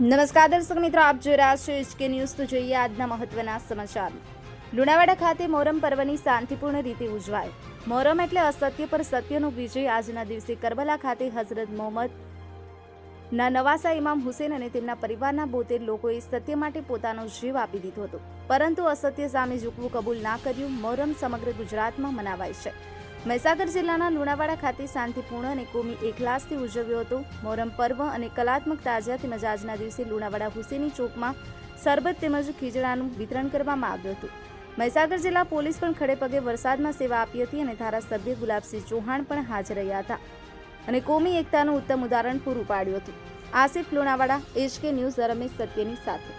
નમસ્કાર દર્શક મિત્રો, આપ જોઈ રહ્યા છો એચકે ન્યૂઝ. તો જોઈએ આજના મહત્વના સમાચાર. લુણાવાડા ખાતે મોરમ પર્વની શાંતિપૂર્ણ રીતે ઉજવાય. મોરમ એટલે અસત્ય પર સત્યનો વિજય આજના દિવસે કરબલા ખાતે હઝરત મોહમ્મદ ના નવાસા ઇમામ હુસેન અને તેમના પરિવારના બોતેર લોકોએ સત્ય માટે પોતાનો જીવ આપી દીધો હતો. પરંતુ અસત્ય સામે ઝૂકવું કબૂલ ના કર્યું મોરમ સમગ્ર ગુજરાતમાં મનાવાય છે. મહીસાગર જિલ્લાના લુણાવાડા ખાતે શાંતિપૂર્ણ અને કોમી એકલાસથી ઉજવ્યો હતો. મોરમ પર્વ અને કલાત્મક તાજા તેમજ આજના દિવસે લુણાવાડા હુસેની ચોકમાં સરબત તેમજ ખીજડાનું વિતરણ કરવામાં આવ્યું હતું. મહીસાગર જિલ્લા પોલીસ પણ ખડે પગે વરસાદમાં સેવા આપી હતી અને ધારાસભ્ય ગુલાબસિંહ ચૌહાણ પણ હાજર રહ્યા હતા અને કોમી એકતાનું ઉત્તમ ઉદાહરણ પૂરું પાડ્યું હતું. આસિફ લુણાવાડા, એચકે ન્યૂઝ, રમેશ સત્યની સાથે.